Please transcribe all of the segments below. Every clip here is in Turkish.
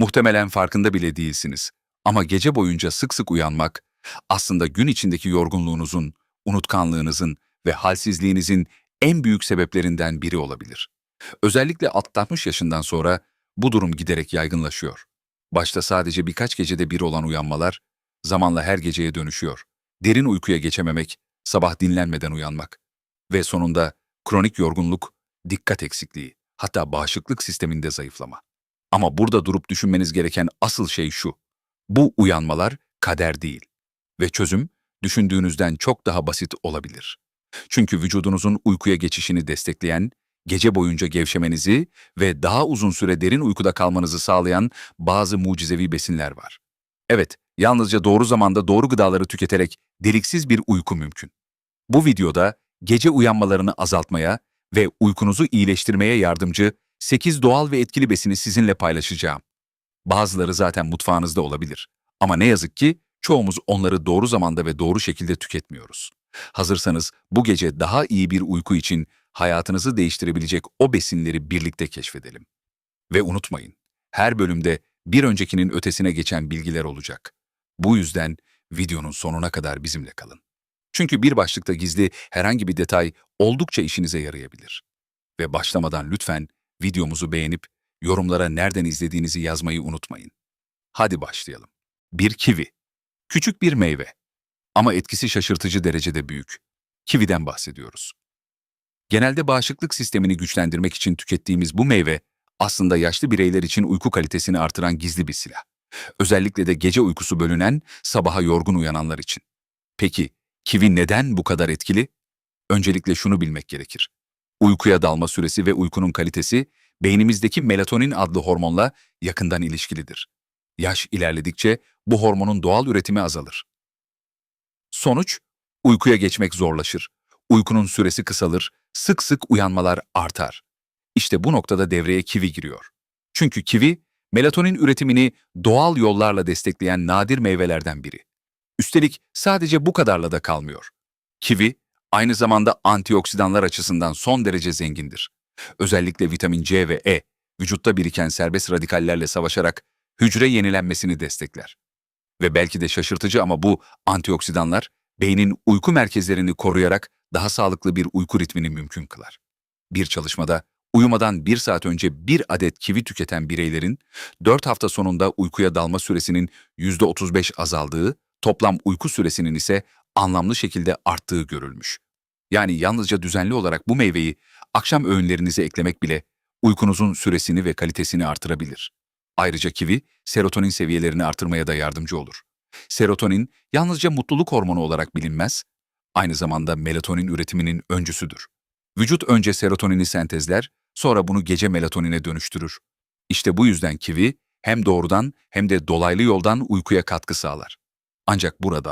Muhtemelen farkında bile değilsiniz. Ama gece boyunca sık sık uyanmak aslında gün içindeki yorgunluğunuzun, unutkanlığınızın ve halsizliğinizin en büyük sebeplerinden biri olabilir. Özellikle 60 yaşından sonra bu durum giderek yaygınlaşıyor. Başta sadece birkaç gecede bir olan uyanmalar zamanla her geceye dönüşüyor. Derin uykuya geçememek, sabah dinlenmeden uyanmak ve sonunda kronik yorgunluk, dikkat eksikliği, hatta bağışıklık sisteminde zayıflama. Ama burada durup düşünmeniz gereken asıl şey şu. Bu uyanmalar kader değil ve çözüm düşündüğünüzden çok daha basit olabilir. Çünkü vücudunuzun uykuya geçişini destekleyen, gece boyunca gevşemenizi ve daha uzun süre derin uykuda kalmanızı sağlayan bazı mucizevi besinler var. Evet, yalnızca doğru zamanda doğru gıdaları tüketerek deliksiz bir uyku mümkün. Bu videoda gece uyanmalarını azaltmaya ve uykunuzu iyileştirmeye yardımcı 8 doğal ve etkili besini sizinle paylaşacağım. Bazıları zaten mutfağınızda olabilir. Ama ne yazık ki çoğumuz onları doğru zamanda ve doğru şekilde tüketmiyoruz. Hazırsanız bu gece daha iyi bir uyku için hayatınızı değiştirebilecek o besinleri birlikte keşfedelim. Ve unutmayın, her bölümde bir öncekinin ötesine geçen bilgiler olacak. Bu yüzden videonun sonuna kadar bizimle kalın. Çünkü bir başlıkta gizli herhangi bir detay oldukça işinize yarayabilir. Ve başlamadan lütfen videomuzu beğenip yorumlara nereden izlediğinizi yazmayı unutmayın. Hadi başlayalım. Bir kivi. Küçük bir meyve. Ama etkisi şaşırtıcı derecede büyük. Kividen bahsediyoruz. Genelde bağışıklık sistemini güçlendirmek için tükettiğimiz bu meyve aslında yaşlı bireyler için uyku kalitesini artıran gizli bir silah. Özellikle de gece uykusu bölünen, sabaha yorgun uyananlar için. Peki, kivi neden bu kadar etkili? Öncelikle şunu bilmek gerekir. Uykuya dalma süresi ve uykunun kalitesi, beynimizdeki melatonin adlı hormonla yakından ilişkilidir. Yaş ilerledikçe bu hormonun doğal üretimi azalır. Sonuç, uykuya geçmek zorlaşır. Uykunun süresi kısalır, sık sık uyanmalar artar. İşte bu noktada devreye kivi giriyor. Çünkü kivi, melatonin üretimini doğal yollarla destekleyen nadir meyvelerden biri. Üstelik sadece bu kadarla da kalmıyor. Kivi, aynı zamanda antioksidanlar açısından son derece zengindir. Özellikle vitamin C ve E, vücutta biriken serbest radikallerle savaşarak hücre yenilenmesini destekler. Ve belki de şaşırtıcı ama bu antioksidanlar, beynin uyku merkezlerini koruyarak daha sağlıklı bir uyku ritmini mümkün kılar. Bir çalışmada uyumadan bir saat önce bir adet kivi tüketen bireylerin 4 hafta sonunda uykuya dalma süresinin %35 azaldığı, toplam uyku süresinin ise anlamlı şekilde arttığı görülmüş. Yani yalnızca düzenli olarak bu meyveyi akşam öğünlerinize eklemek bile uykunuzun süresini ve kalitesini artırabilir. Ayrıca kivi, serotonin seviyelerini artırmaya da yardımcı olur. Serotonin yalnızca mutluluk hormonu olarak bilinmez, aynı zamanda melatonin üretiminin öncüsüdür. Vücut önce serotonini sentezler, sonra bunu gece melatonine dönüştürür. İşte bu yüzden kivi hem doğrudan hem de dolaylı yoldan uykuya katkı sağlar. Ancak burada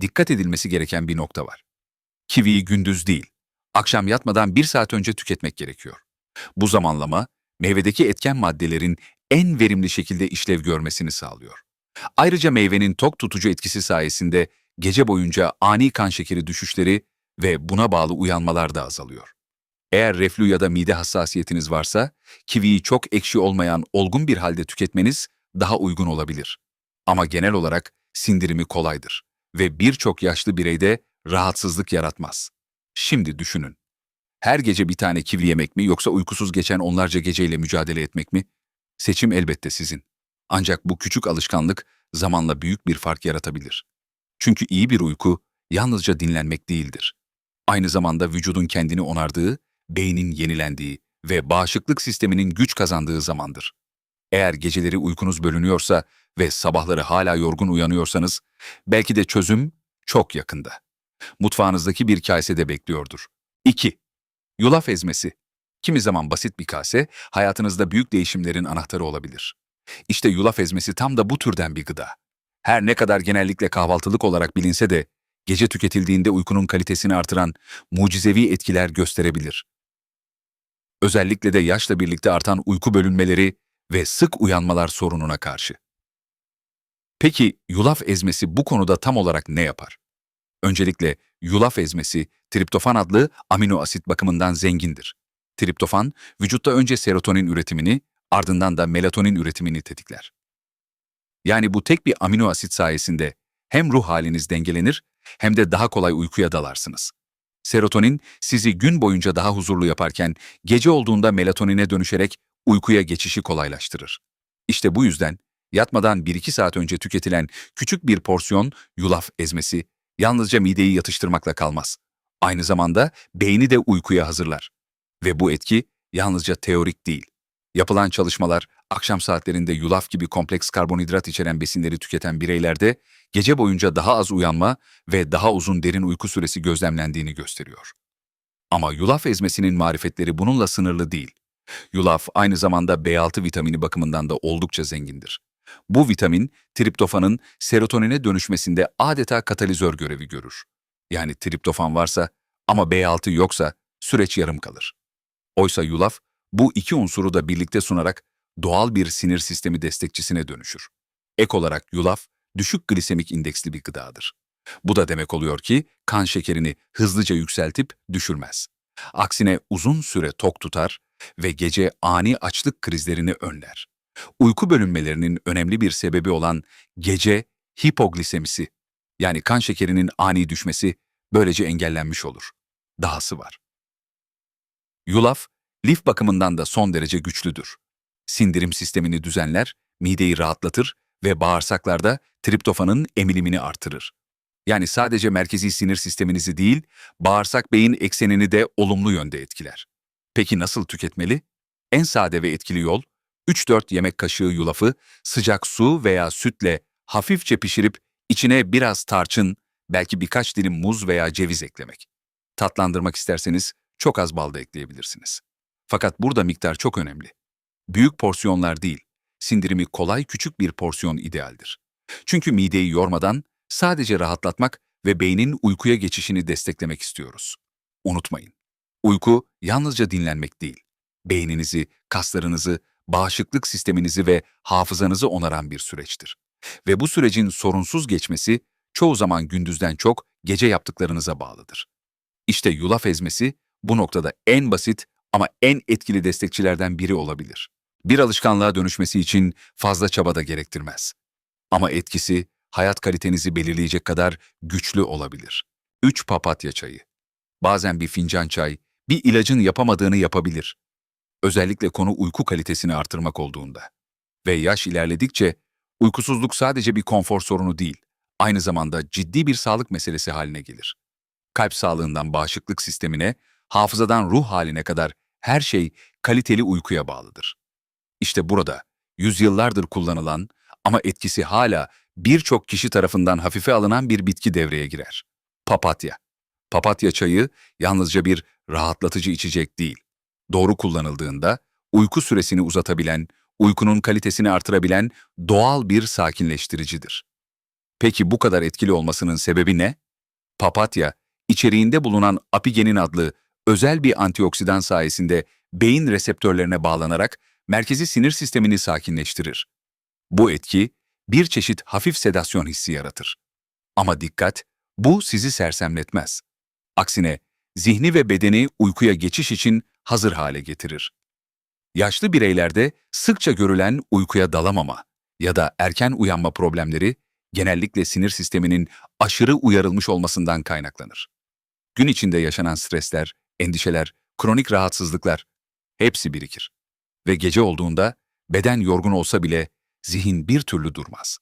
dikkat edilmesi gereken bir nokta var. Kiviyi gündüz değil, akşam yatmadan bir saat önce tüketmek gerekiyor. Bu zamanlama, meyvedeki etken maddelerin en verimli şekilde işlev görmesini sağlıyor. Ayrıca meyvenin tok tutucu etkisi sayesinde gece boyunca ani kan şekeri düşüşleri ve buna bağlı uyanmalar da azalıyor. Eğer reflü ya da mide hassasiyetiniz varsa, kiviyi çok ekşi olmayan olgun bir halde tüketmeniz daha uygun olabilir. Ama genel olarak sindirimi kolaydır ve birçok yaşlı bireyde rahatsızlık yaratmaz. Şimdi düşünün. Her gece bir tane kivi yemek mi yoksa uykusuz geçen onlarca geceyle mücadele etmek mi? Seçim elbette sizin. Ancak bu küçük alışkanlık zamanla büyük bir fark yaratabilir. Çünkü iyi bir uyku yalnızca dinlenmek değildir. Aynı zamanda vücudun kendini onardığı, beynin yenilendiği ve bağışıklık sisteminin güç kazandığı zamandır. Eğer geceleri uykunuz bölünüyorsa ve sabahları hala yorgun uyanıyorsanız, belki de çözüm çok yakında. Mutfağınızdaki bir kasede bekliyordur. 2. Yulaf ezmesi. Kimi zaman basit bir kase, hayatınızda büyük değişimlerin anahtarı olabilir. İşte yulaf ezmesi tam da bu türden bir gıda. Her ne kadar genellikle kahvaltılık olarak bilinse de, gece tüketildiğinde uykunun kalitesini artıran mucizevi etkiler gösterebilir. Özellikle de yaşla birlikte artan uyku bölünmeleri ve sık uyanmalar sorununa karşı. Peki yulaf ezmesi bu konuda tam olarak ne yapar? Öncelikle yulaf ezmesi triptofan adlı amino asit bakımından zengindir. Triptofan, vücutta önce serotonin üretimini, ardından da melatonin üretimini tetikler. Yani bu tek bir amino asit sayesinde hem ruh haliniz dengelenir hem de daha kolay uykuya dalarsınız. Serotonin sizi gün boyunca daha huzurlu yaparken gece olduğunda melatonine dönüşerek uykuya geçişi kolaylaştırır. İşte bu yüzden yatmadan 1-2 saat önce tüketilen küçük bir porsiyon yulaf ezmesi yalnızca mideyi yatıştırmakla kalmaz. Aynı zamanda beyni de uykuya hazırlar. Ve bu etki yalnızca teorik değil. Yapılan çalışmalar akşam saatlerinde yulaf gibi kompleks karbonhidrat içeren besinleri tüketen bireylerde gece boyunca daha az uyanma ve daha uzun derin uyku süresi gözlemlendiğini gösteriyor. Ama yulaf ezmesinin marifetleri bununla sınırlı değil. Yulaf aynı zamanda B6 vitamini bakımından da oldukça zengindir. Bu vitamin triptofanın serotonine dönüşmesinde adeta katalizör görevi görür. Yani triptofan varsa ama B6 yoksa süreç yarım kalır. Oysa yulaf bu iki unsuru da birlikte sunarak doğal bir sinir sistemi destekçisine dönüşür. Ek olarak yulaf düşük glisemik indeksli bir gıdadır. Bu da demek oluyor ki kan şekerini hızlıca yükseltip düşürmez. Aksine uzun süre tok tutar ve gece ani açlık krizlerini önler. Uyku bölünmelerinin önemli bir sebebi olan gece hipoglisemisi yani kan şekerinin ani düşmesi böylece engellenmiş olur. Dahası var. Yulaf, lif bakımından da son derece güçlüdür. Sindirim sistemini düzenler, mideyi rahatlatır ve bağırsaklarda triptofanın emilimini artırır. Yani sadece merkezi sinir sisteminizi değil, bağırsak beyin eksenini de olumlu yönde etkiler. Peki nasıl tüketmeli? En sade ve etkili yol, 3-4 yemek kaşığı yulafı sıcak su veya sütle hafifçe pişirip içine biraz tarçın, belki birkaç dilim muz veya ceviz eklemek. Tatlandırmak isterseniz çok az bal da ekleyebilirsiniz. Fakat burada miktar çok önemli. Büyük porsiyonlar değil, sindirimi kolay küçük bir porsiyon idealdir. Çünkü mideyi yormadan sadece rahatlatmak ve beynin uykuya geçişini desteklemek istiyoruz. Unutmayın, uyku yalnızca dinlenmek değil, beyninizi, kaslarınızı, bağışıklık sisteminizi ve hafızanızı onaran bir süreçtir. Ve bu sürecin sorunsuz geçmesi çoğu zaman gündüzden çok gece yaptıklarınıza bağlıdır. İşte yulaf ezmesi bu noktada en basit ama en etkili destekçilerden biri olabilir. Bir alışkanlığa dönüşmesi için fazla çaba da gerektirmez. Ama etkisi hayat kalitenizi belirleyecek kadar güçlü olabilir. 3 papatya çayı. Bazen bir fincan çay bir ilacın yapamadığını yapabilir. Özellikle konu uyku kalitesini artırmak olduğunda. Ve yaş ilerledikçe uykusuzluk sadece bir konfor sorunu değil, aynı zamanda ciddi bir sağlık meselesi haline gelir. Kalp sağlığından bağışıklık sistemine, hafızadan ruh haline kadar her şey kaliteli uykuya bağlıdır. İşte burada yüzyıllardır kullanılan ama etkisi hala birçok kişi tarafından hafife alınan bir bitki devreye girer. Papatya. Papatya çayı yalnızca bir rahatlatıcı içecek değil. Doğru kullanıldığında uyku süresini uzatabilen, uykunun kalitesini artırabilen doğal bir sakinleştiricidir. Peki bu kadar etkili olmasının sebebi ne? Papatya, içeriğinde bulunan apigenin adlı özel bir antioksidan sayesinde beyin reseptörlerine bağlanarak merkezi sinir sistemini sakinleştirir. Bu etki bir çeşit hafif sedasyon hissi yaratır. Ama dikkat, bu sizi sersemletmez. Aksine zihni ve bedeni uykuya geçiş için hazır hale getirir. Yaşlı bireylerde sıkça görülen uykuya dalamama ya da erken uyanma problemleri genellikle sinir sisteminin aşırı uyarılmış olmasından kaynaklanır. Gün içinde yaşanan stresler, endişeler, kronik rahatsızlıklar hepsi birikir. Ve gece olduğunda beden yorgun olsa bile zihin bir türlü durmaz.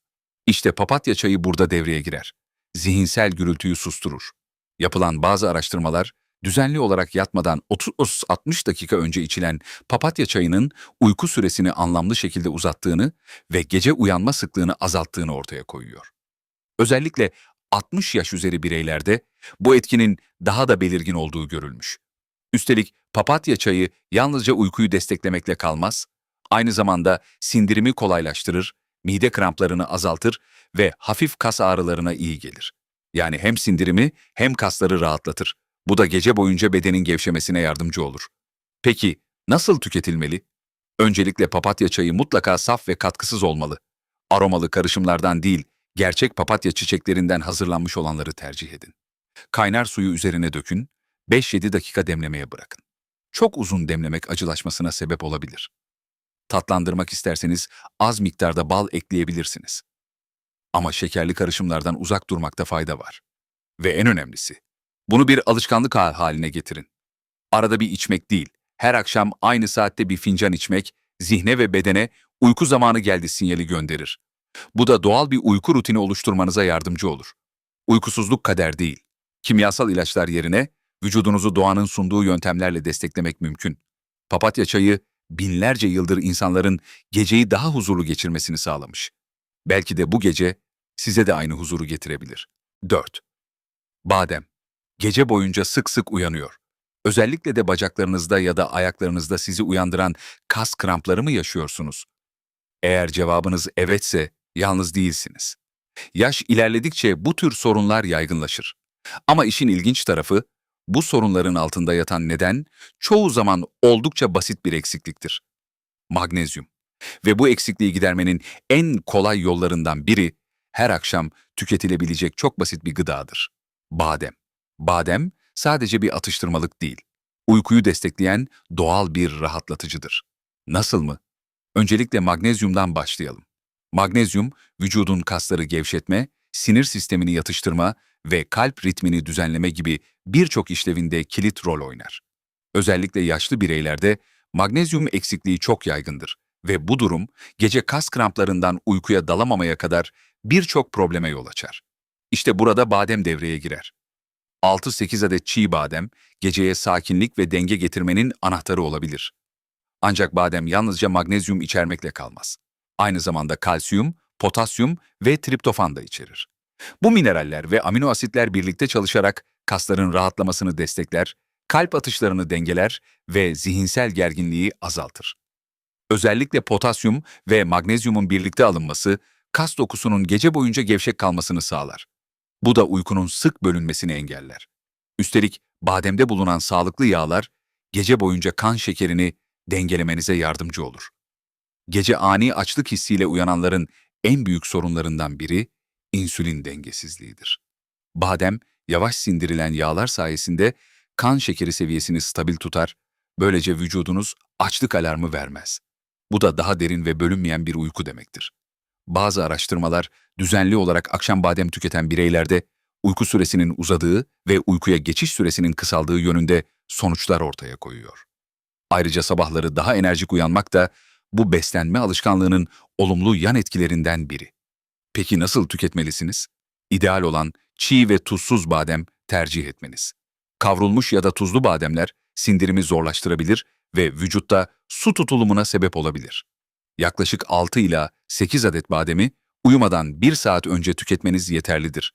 İşte papatya çayı burada devreye girer. Zihinsel gürültüyü susturur. Yapılan bazı araştırmalar düzenli olarak yatmadan 30-60 dakika önce içilen papatya çayının uyku süresini anlamlı şekilde uzattığını ve gece uyanma sıklığını azalttığını ortaya koyuyor. Özellikle 60 yaş üzeri bireylerde bu etkinin daha da belirgin olduğu görülmüş. Üstelik papatya çayı yalnızca uykuyu desteklemekle kalmaz, aynı zamanda sindirimi kolaylaştırır, mide kramplarını azaltır ve hafif kas ağrılarına iyi gelir. Yani hem sindirimi hem kasları rahatlatır. Bu da gece boyunca bedenin gevşemesine yardımcı olur. Peki nasıl tüketilmeli? Öncelikle papatya çayı mutlaka saf ve katkısız olmalı. Aromalı karışımlardan değil, gerçek papatya çiçeklerinden hazırlanmış olanları tercih edin. Kaynar suyu üzerine dökün, 5-7 dakika demlemeye bırakın. Çok uzun demlemek acılaşmasına sebep olabilir. Tatlandırmak isterseniz az miktarda bal ekleyebilirsiniz. Ama şekerli karışımlardan uzak durmakta fayda var. Ve en önemlisi, bunu bir alışkanlık hal- haline getirin. Arada bir içmek değil, her akşam aynı saatte bir fincan içmek, zihne ve bedene uyku zamanı geldi sinyali gönderir. Bu da doğal bir uyku rutini oluşturmanıza yardımcı olur. Uykusuzluk kader değil. Kimyasal ilaçlar yerine vücudunuzu doğanın sunduğu yöntemlerle desteklemek mümkün. Papatya çayı binlerce yıldır insanların geceyi daha huzurlu geçirmesini sağlamış. Belki de bu gece size de aynı huzuru getirebilir. 4. Badem. Gece boyunca sık sık uyanıyor. Özellikle de bacaklarınızda ya da ayaklarınızda sizi uyandıran kas krampları mı yaşıyorsunuz? Eğer cevabınız evetse yalnız değilsiniz. Yaş ilerledikçe bu tür sorunlar yaygınlaşır. Ama işin ilginç tarafı, bu sorunların altında yatan neden çoğu zaman oldukça basit bir eksikliktir. Magnezyum. Ve bu eksikliği gidermenin en kolay yollarından biri her akşam tüketilebilecek çok basit bir gıdadır. Badem. Badem sadece bir atıştırmalık değil. Uykuyu destekleyen doğal bir rahatlatıcıdır. Nasıl mı? Öncelikle magnezyumdan başlayalım. Magnezyum, vücudun kasları gevşetme, sinir sistemini yatıştırma ve kalp ritmini düzenleme gibi birçok işlevinde kilit rol oynar. Özellikle yaşlı bireylerde magnezyum eksikliği çok yaygındır ve bu durum gece kas kramplarından uykuya dalamamaya kadar birçok probleme yol açar. İşte burada badem devreye girer. 6-8 adet çiğ badem geceye sakinlik ve denge getirmenin anahtarı olabilir. Ancak badem yalnızca magnezyum içermekle kalmaz. Aynı zamanda kalsiyum, potasyum ve triptofan da içerir. Bu mineraller ve amino asitler birlikte çalışarak kasların rahatlamasını destekler, kalp atışlarını dengeler ve zihinsel gerginliği azaltır. Özellikle potasyum ve magnezyumun birlikte alınması, kas dokusunun gece boyunca gevşek kalmasını sağlar. Bu da uykunun sık bölünmesini engeller. Üstelik bademde bulunan sağlıklı yağlar, gece boyunca kan şekerini dengelemenize yardımcı olur. Gece ani açlık hissiyle uyananların en büyük sorunlarından biri insülin dengesizliğidir. Badem, yavaş sindirilen yağlar sayesinde kan şekeri seviyesini stabil tutar, böylece vücudunuz açlık alarmı vermez. Bu da daha derin ve bölünmeyen bir uyku demektir. Bazı araştırmalar düzenli olarak akşam badem tüketen bireylerde uyku süresinin uzadığı ve uykuya geçiş süresinin kısaldığı yönünde sonuçlar ortaya koyuyor. Ayrıca sabahları daha enerjik uyanmak da bu beslenme alışkanlığının olumlu yan etkilerinden biri. Peki nasıl tüketmelisiniz? İdeal olan çiğ ve tuzsuz badem tercih etmeniz. Kavrulmuş ya da tuzlu bademler sindirimi zorlaştırabilir ve vücutta su tutulumuna sebep olabilir. Yaklaşık 6 ila 8 adet bademi uyumadan 1 saat önce tüketmeniz yeterlidir.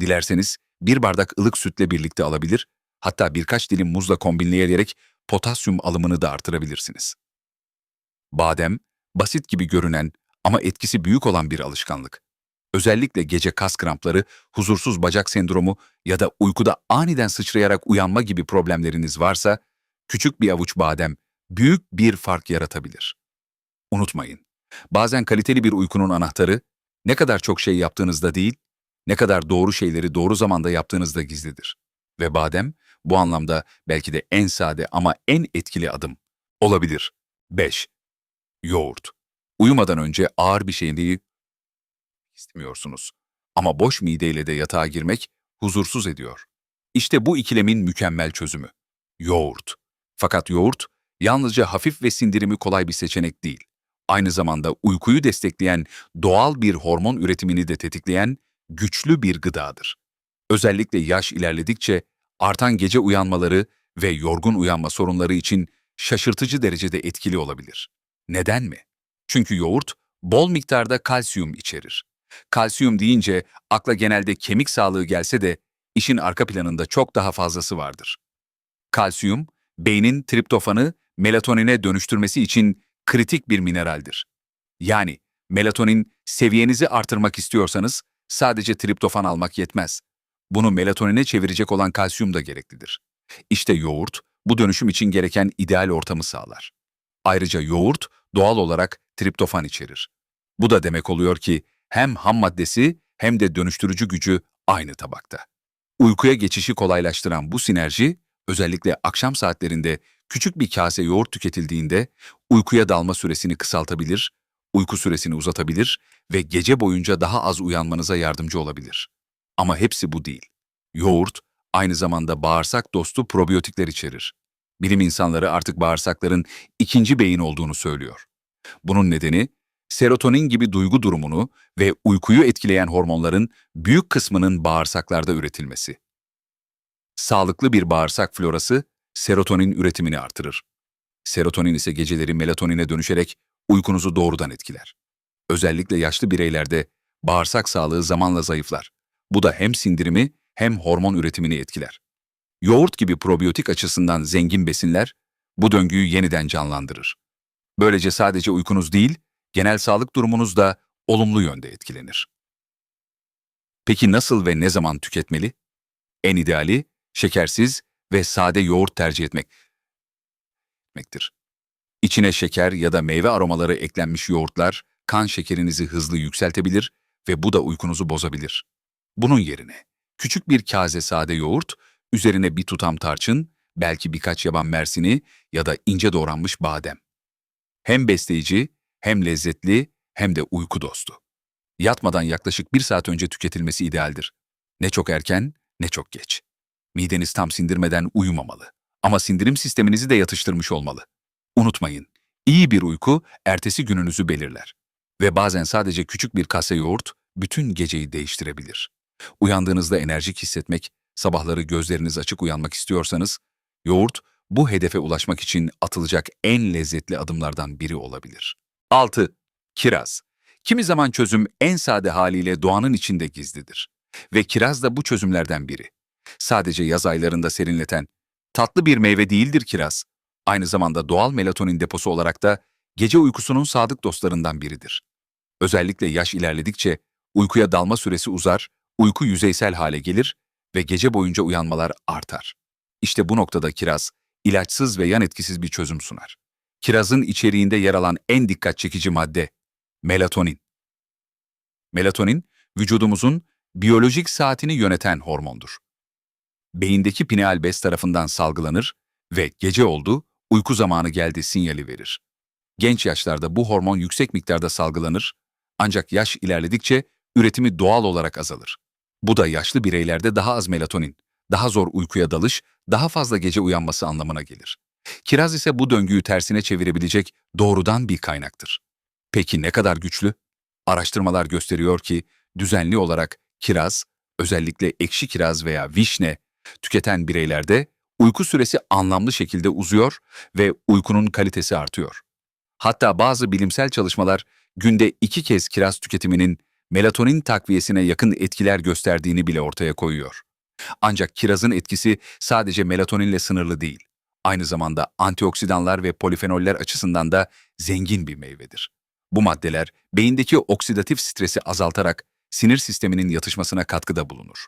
Dilerseniz bir bardak ılık sütle birlikte alabilir, hatta birkaç dilim muzla kombinleyerek potasyum alımını da artırabilirsiniz. Badem, basit gibi görünen ama etkisi büyük olan bir alışkanlık. Özellikle gece kas krampları, huzursuz bacak sendromu ya da uykuda aniden sıçrayarak uyanma gibi problemleriniz varsa, küçük bir avuç badem büyük bir fark yaratabilir. Unutmayın, bazen kaliteli bir uykunun anahtarı, ne kadar çok şey yaptığınızda değil, ne kadar doğru şeyleri doğru zamanda yaptığınızda gizlidir. Ve badem, bu anlamda belki de en sade ama en etkili adım olabilir. 5. Yoğurt. Uyumadan önce ağır bir şeyi istemiyorsunuz. Ama boş mideyle de yatağa girmek huzursuz ediyor. İşte bu ikilemin mükemmel çözümü. Yoğurt. Fakat yoğurt yalnızca hafif ve sindirimi kolay bir seçenek değil. Aynı zamanda uykuyu destekleyen, doğal bir hormon üretimini de tetikleyen güçlü bir gıdadır. Özellikle yaş ilerledikçe artan gece uyanmaları ve yorgun uyanma sorunları için şaşırtıcı derecede etkili olabilir. Neden mi? Çünkü yoğurt bol miktarda kalsiyum içerir. Kalsiyum deyince akla genelde kemik sağlığı gelse de işin arka planında çok daha fazlası vardır. Kalsiyum, beynin triptofanı melatonine dönüştürmesi için kritik bir mineraldir. Yani melatonin seviyenizi artırmak istiyorsanız sadece triptofan almak yetmez. Bunu melatonine çevirecek olan kalsiyum da gereklidir. İşte yoğurt bu dönüşüm için gereken ideal ortamı sağlar. Ayrıca yoğurt doğal olarak triptofan içerir. Bu da demek oluyor ki hem ham maddesi hem de dönüştürücü gücü aynı tabakta. Uykuya geçişi kolaylaştıran bu sinerji, özellikle akşam saatlerinde küçük bir kase yoğurt tüketildiğinde uykuya dalma süresini kısaltabilir, uyku süresini uzatabilir ve gece boyunca daha az uyanmanıza yardımcı olabilir. Ama hepsi bu değil. Yoğurt aynı zamanda bağırsak dostu probiyotikler içerir. Bilim insanları artık bağırsakların ikinci beyin olduğunu söylüyor. Bunun nedeni serotonin gibi duygu durumunu ve uykuyu etkileyen hormonların büyük kısmının bağırsaklarda üretilmesi. Sağlıklı bir bağırsak florası serotonin üretimini artırır. Serotonin ise geceleri melatonine dönüşerek uykunuzu doğrudan etkiler. Özellikle yaşlı bireylerde bağırsak sağlığı zamanla zayıflar. Bu da hem sindirimi hem hormon üretimini etkiler. Yoğurt gibi probiyotik açısından zengin besinler bu döngüyü yeniden canlandırır. Böylece sadece uykunuz değil, genel sağlık durumunuz da olumlu yönde etkilenir. Peki nasıl ve ne zaman tüketmeli? En ideali şekersiz ve sade yoğurt tercih etmek etmektir. İçine şeker ya da meyve aromaları eklenmiş yoğurtlar kan şekerinizi hızlı yükseltebilir ve bu da uykunuzu bozabilir. Bunun yerine küçük bir kase sade yoğurt, üzerine bir tutam tarçın, belki birkaç yaban mersini ya da ince doğranmış badem. Hem besleyici, hem lezzetli, hem de uyku dostu. Yatmadan yaklaşık bir saat önce tüketilmesi idealdir. Ne çok erken, ne çok geç. Mideniz tam sindirmeden uyumamalı. Ama sindirim sisteminizi de yatıştırmış olmalı. Unutmayın, iyi bir uyku ertesi gününüzü belirler. Ve bazen sadece küçük bir kase yoğurt bütün geceyi değiştirebilir. Uyandığınızda enerjik hissetmek, sabahları gözleriniz açık uyanmak istiyorsanız, yoğurt bu hedefe ulaşmak için atılacak en lezzetli adımlardan biri olabilir. 6. Kiraz. Kimi zaman çözüm en sade haliyle doğanın içinde gizlidir. Ve kiraz da bu çözümlerden biri. Sadece yaz aylarında serinleten, tatlı bir meyve değildir kiraz. Aynı zamanda doğal melatonin deposu olarak da gece uykusunun sadık dostlarından biridir. Özellikle yaş ilerledikçe uykuya dalma süresi uzar, uyku yüzeysel hale gelir ve gece boyunca uyanmalar artar. İşte bu noktada kiraz, ilaçsız ve yan etkisiz bir çözüm sunar. Kirazın içeriğinde yer alan en dikkat çekici madde, melatonin. Melatonin, vücudumuzun biyolojik saatini yöneten hormondur. Beyindeki pineal bez tarafından salgılanır ve gece oldu, uyku zamanı geldi sinyali verir. Genç yaşlarda bu hormon yüksek miktarda salgılanır, ancak yaş ilerledikçe üretimi doğal olarak azalır. Bu da yaşlı bireylerde daha az melatonin, daha zor uykuya dalış, daha fazla gece uyanması anlamına gelir. Kiraz ise bu döngüyü tersine çevirebilecek doğrudan bir kaynaktır. Peki ne kadar güçlü? Araştırmalar gösteriyor ki düzenli olarak kiraz, özellikle ekşi kiraz veya vişne tüketen bireylerde uyku süresi anlamlı şekilde uzuyor ve uykunun kalitesi artıyor. Hatta bazı bilimsel çalışmalar günde iki kez kiraz tüketiminin melatonin takviyesine yakın etkiler gösterdiğini bile ortaya koyuyor. Ancak kirazın etkisi sadece melatoninle sınırlı değil. Aynı zamanda antioksidanlar ve polifenoller açısından da zengin bir meyvedir. Bu maddeler beyindeki oksidatif stresi azaltarak sinir sisteminin yatışmasına katkıda bulunur.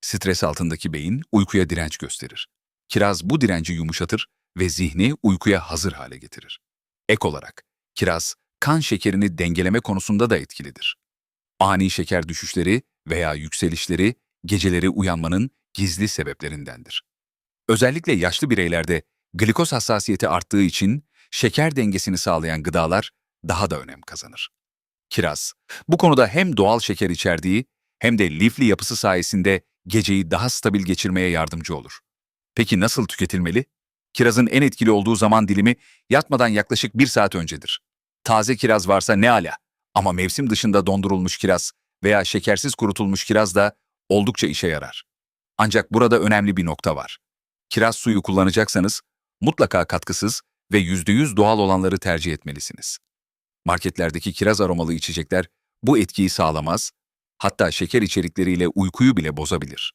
Stres altındaki beyin uykuya direnç gösterir. Kiraz bu direnci yumuşatır ve zihni uykuya hazır hale getirir. Ek olarak kiraz kan şekerini dengeleme konusunda da etkilidir. Ani şeker düşüşleri veya yükselişleri geceleri uyanmanın gizli sebeplerindendir. Özellikle yaşlı bireylerde glikoz hassasiyeti arttığı için şeker dengesini sağlayan gıdalar daha da önem kazanır. Kiraz, bu konuda hem doğal şeker içerdiği hem de lifli yapısı sayesinde geceyi daha stabil geçirmeye yardımcı olur. Peki nasıl tüketilmeli? Kirazın en etkili olduğu zaman dilimi yatmadan yaklaşık bir saat öncedir. Taze kiraz varsa ne ala ama mevsim dışında dondurulmuş kiraz veya şekersiz kurutulmuş kiraz da oldukça işe yarar. Ancak burada önemli bir nokta var. Kiraz suyu kullanacaksanız mutlaka katkısız ve %100 doğal olanları tercih etmelisiniz. Marketlerdeki kiraz aromalı içecekler bu etkiyi sağlamaz, hatta şeker içerikleriyle uykuyu bile bozabilir.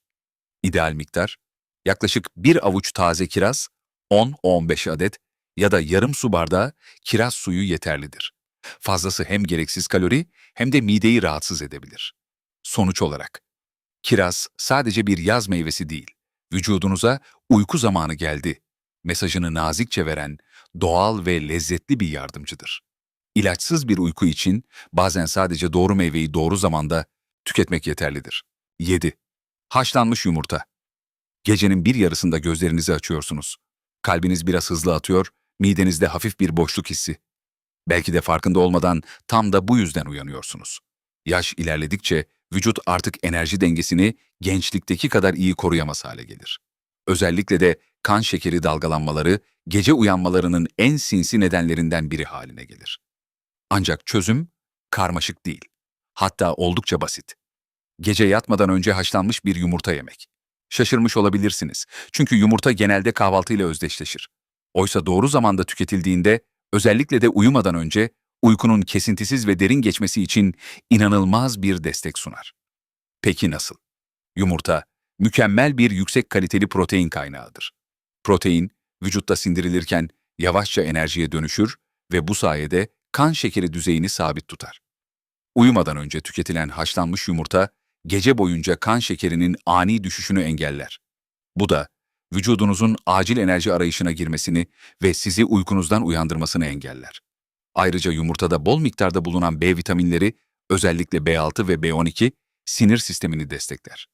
İdeal miktar, yaklaşık bir avuç taze kiraz, 10-15 adet ya da yarım su bardağı kiraz suyu yeterlidir. Fazlası hem gereksiz kalori hem de mideyi rahatsız edebilir. Sonuç olarak, kiraz sadece bir yaz meyvesi değil, vücudunuza uyku zamanı geldi mesajını nazikçe veren doğal ve lezzetli bir yardımcıdır. İlaçsız bir uyku için bazen sadece doğru meyveyi doğru zamanda tüketmek yeterlidir. 7. Haşlanmış yumurta. Gecenin bir yarısında gözlerinizi açıyorsunuz. Kalbiniz biraz hızlı atıyor, midenizde hafif bir boşluk hissi. Belki de farkında olmadan tam da bu yüzden uyanıyorsunuz. Yaş ilerledikçe vücut artık enerji dengesini gençlikteki kadar iyi koruyamaz hale gelir. Özellikle de kan şekeri dalgalanmaları gece uyanmalarının en sinsi nedenlerinden biri haline gelir. Ancak çözüm karmaşık değil. Hatta oldukça basit. Gece yatmadan önce haşlanmış bir yumurta yemek. Şaşırmış olabilirsiniz. Çünkü yumurta genelde kahvaltıyla özdeşleşir. Oysa doğru zamanda tüketildiğinde, özellikle de uyumadan önce uykunun kesintisiz ve derin geçmesi için inanılmaz bir destek sunar. Peki nasıl? Yumurta, mükemmel bir yüksek kaliteli protein kaynağıdır. Protein, vücutta sindirilirken yavaşça enerjiye dönüşür ve bu sayede kan şekeri düzeyini sabit tutar. Uyumadan önce tüketilen haşlanmış yumurta, gece boyunca kan şekerinin ani düşüşünü engeller. Bu da vücudunuzun acil enerji arayışına girmesini ve sizi uykunuzdan uyandırmasını engeller. Ayrıca yumurtada bol miktarda bulunan B vitaminleri, özellikle B6 ve B12, sinir sistemini destekler.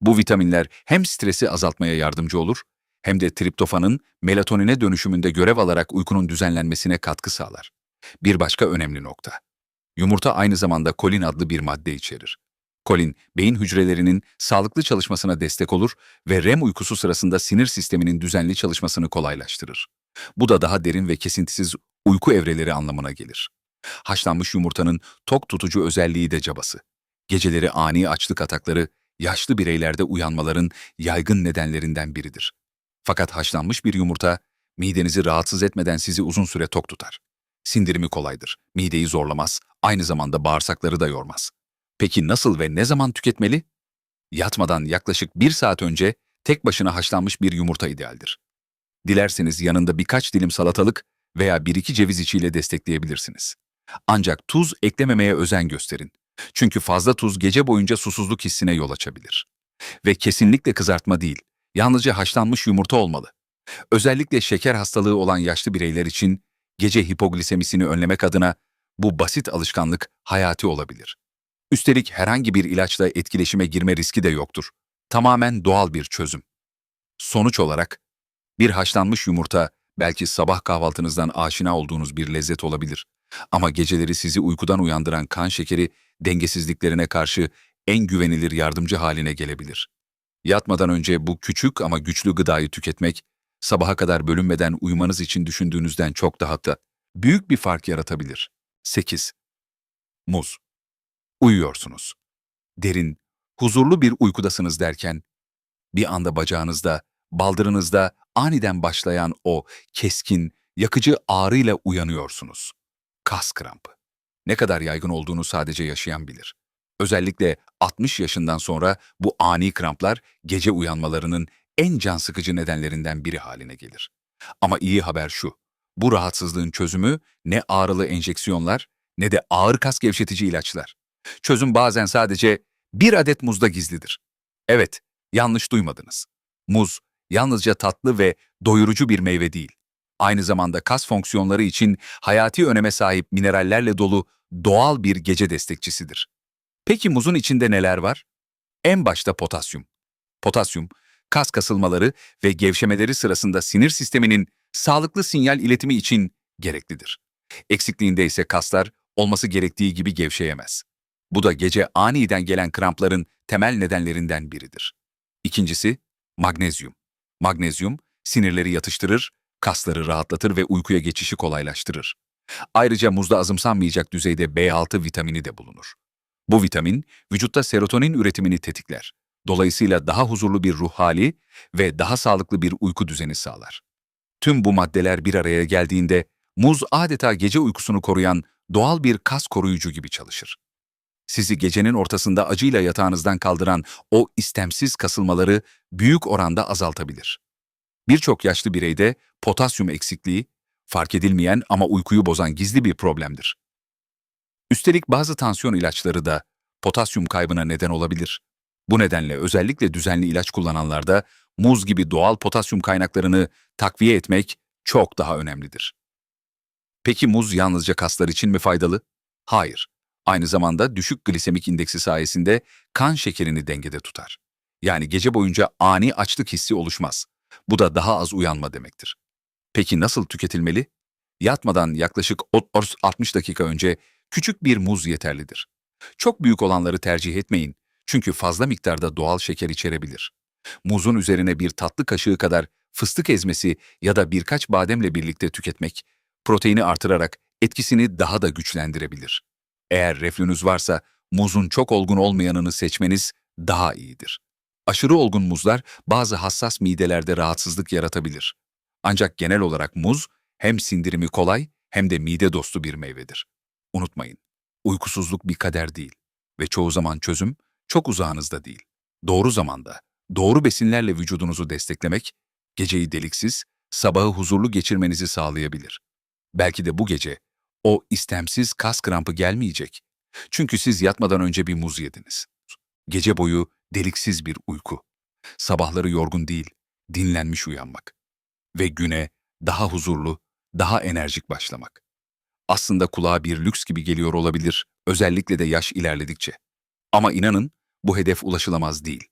Bu vitaminler hem stresi azaltmaya yardımcı olur, hem de triptofanın melatonine dönüşümünde görev alarak uykunun düzenlenmesine katkı sağlar. Bir başka önemli nokta. Yumurta aynı zamanda kolin adlı bir madde içerir. Kolin, beyin hücrelerinin sağlıklı çalışmasına destek olur ve REM uykusu sırasında sinir sisteminin düzenli çalışmasını kolaylaştırır. Bu da daha derin ve kesintisiz uyku evreleri anlamına gelir. Haşlanmış yumurtanın tok tutucu özelliği de cabası. Geceleri ani açlık atakları, yaşlı bireylerde uyanmaların yaygın nedenlerinden biridir. Fakat haşlanmış bir yumurta, midenizi rahatsız etmeden sizi uzun süre tok tutar. Sindirimi kolaydır, mideyi zorlamaz, aynı zamanda bağırsakları da yormaz. Peki nasıl ve ne zaman tüketmeli? Yatmadan yaklaşık bir saat önce tek başına haşlanmış bir yumurta idealdir. Dilerseniz yanında birkaç dilim salatalık veya bir iki ceviz içiyle destekleyebilirsiniz. Ancak tuz eklememeye özen gösterin. Çünkü fazla tuz gece boyunca susuzluk hissine yol açabilir. Ve kesinlikle kızartma değil, yalnızca haşlanmış yumurta olmalı. Özellikle şeker hastalığı olan yaşlı bireyler için gece hipoglisemisini önlemek adına bu basit alışkanlık hayati olabilir. Üstelik herhangi bir ilaçla etkileşime girme riski de yoktur. Tamamen doğal bir çözüm. Sonuç olarak bir haşlanmış yumurta belki sabah kahvaltınızdan aşina olduğunuz bir lezzet olabilir. Ama geceleri sizi uykudan uyandıran kan şekeri dengesizliklerine karşı en güvenilir yardımcı haline gelebilir. Yatmadan önce bu küçük ama güçlü gıdayı tüketmek, sabaha kadar bölünmeden uyumanız için düşündüğünüzden çok daha da büyük bir fark yaratabilir. 8. Muz. Uyuyorsunuz. Derin, huzurlu bir uykudasınız derken, bir anda bacağınızda, baldırınızda aniden başlayan o keskin, yakıcı ağrıyla uyanıyorsunuz. Kas krampı. Ne kadar yaygın olduğunu sadece yaşayan bilir. Özellikle 60 yaşından sonra bu ani kramplar gece uyanmalarının en can sıkıcı nedenlerinden biri haline gelir. Ama iyi haber şu, bu rahatsızlığın çözümü ne ağrılı enjeksiyonlar ne de ağır kas gevşetici ilaçlar. Çözüm bazen sadece bir adet muzda gizlidir. Evet, yanlış duymadınız. Muz, yalnızca tatlı ve doyurucu bir meyve değil. Aynı zamanda kas fonksiyonları için hayati öneme sahip minerallerle dolu doğal bir gece destekçisidir. Peki muzun içinde neler var? En başta potasyum. Potasyum, kas kasılmaları ve gevşemeleri sırasında sinir sisteminin sağlıklı sinyal iletimi için gereklidir. Eksikliğinde ise kaslar olması gerektiği gibi gevşeyemez. Bu da gece aniden gelen krampların temel nedenlerinden biridir. İkincisi, magnezyum. Magnezyum, sinirleri yatıştırır, kasları rahatlatır ve uykuya geçişi kolaylaştırır. Ayrıca muzda azımsanmayacak düzeyde B6 vitamini de bulunur. Bu vitamin, vücutta serotonin üretimini tetikler. Dolayısıyla daha huzurlu bir ruh hali ve daha sağlıklı bir uyku düzeni sağlar. Tüm bu maddeler bir araya geldiğinde muz adeta gece uykusunu koruyan doğal bir kas koruyucu gibi çalışır. Sizi gecenin ortasında acıyla yatağınızdan kaldıran o istemsiz kasılmaları büyük oranda azaltabilir. Birçok yaşlı bireyde potasyum eksikliği, fark edilmeyen ama uykuyu bozan gizli bir problemdir. Üstelik bazı tansiyon ilaçları da potasyum kaybına neden olabilir. Bu nedenle özellikle düzenli ilaç kullananlarda muz gibi doğal potasyum kaynaklarını takviye etmek çok daha önemlidir. Peki muz yalnızca kaslar için mi faydalı? Hayır. Aynı zamanda düşük glisemik indeksi sayesinde kan şekerini dengede tutar. Yani gece boyunca ani açlık hissi oluşmaz. Bu da daha az uyanma demektir. Peki nasıl tüketilmeli? Yatmadan yaklaşık 60 dakika önce küçük bir muz yeterlidir. Çok büyük olanları tercih etmeyin çünkü fazla miktarda doğal şeker içerebilir. Muzun üzerine bir tatlı kaşığı kadar fıstık ezmesi ya da birkaç bademle birlikte tüketmek, proteini artırarak etkisini daha da güçlendirebilir. Eğer reflünüz varsa muzun çok olgun olmayanını seçmeniz daha iyidir. Aşırı olgun muzlar bazı hassas midelerde rahatsızlık yaratabilir. Ancak genel olarak muz hem sindirimi kolay hem de mide dostu bir meyvedir. Unutmayın, uykusuzluk bir kader değil ve çoğu zaman çözüm çok uzağınızda değil. Doğru zamanda, doğru besinlerle vücudunuzu desteklemek, geceyi deliksiz, sabahı huzurlu geçirmenizi sağlayabilir. Belki de bu gece o istemsiz kas krampı gelmeyecek. Çünkü siz yatmadan önce bir muz yediniz. Gece boyu deliksiz bir uyku. Sabahları yorgun değil, dinlenmiş uyanmak. Ve güne daha huzurlu, daha enerjik başlamak. Aslında kulağa bir lüks gibi geliyor olabilir, özellikle de yaş ilerledikçe. Ama inanın, bu hedef ulaşılamaz değil.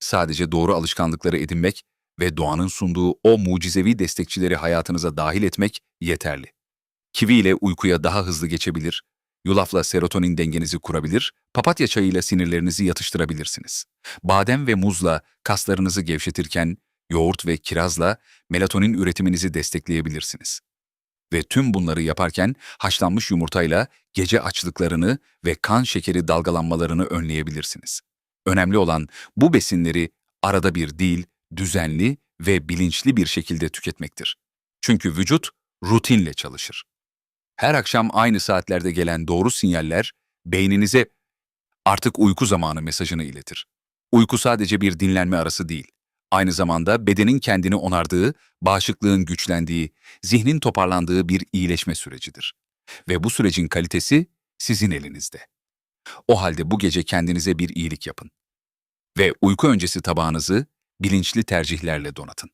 Sadece doğru alışkanlıkları edinmek ve doğanın sunduğu o mucizevi destekçileri hayatınıza dahil etmek yeterli. Kivi ile uykuya daha hızlı geçebilir, yulafla serotonin dengenizi kurabilir, papatya çayıyla sinirlerinizi yatıştırabilirsiniz. Badem ve muzla kaslarınızı gevşetirken, yoğurt ve kirazla melatonin üretiminizi destekleyebilirsiniz. Ve tüm bunları yaparken haşlanmış yumurtayla gece açlıklarını ve kan şekeri dalgalanmalarını önleyebilirsiniz. Önemli olan bu besinleri arada bir değil, düzenli ve bilinçli bir şekilde tüketmektir. Çünkü vücut rutinle çalışır. Her akşam aynı saatlerde gelen doğru sinyaller beyninize artık uyku zamanı mesajını iletir. Uyku sadece bir dinlenme arası değil. Aynı zamanda bedenin kendini onardığı, bağışıklığın güçlendiği, zihnin toparlandığı bir iyileşme sürecidir. Ve bu sürecin kalitesi sizin elinizde. O halde bu gece kendinize bir iyilik yapın. Ve uyku öncesi tabağınızı bilinçli tercihlerle donatın.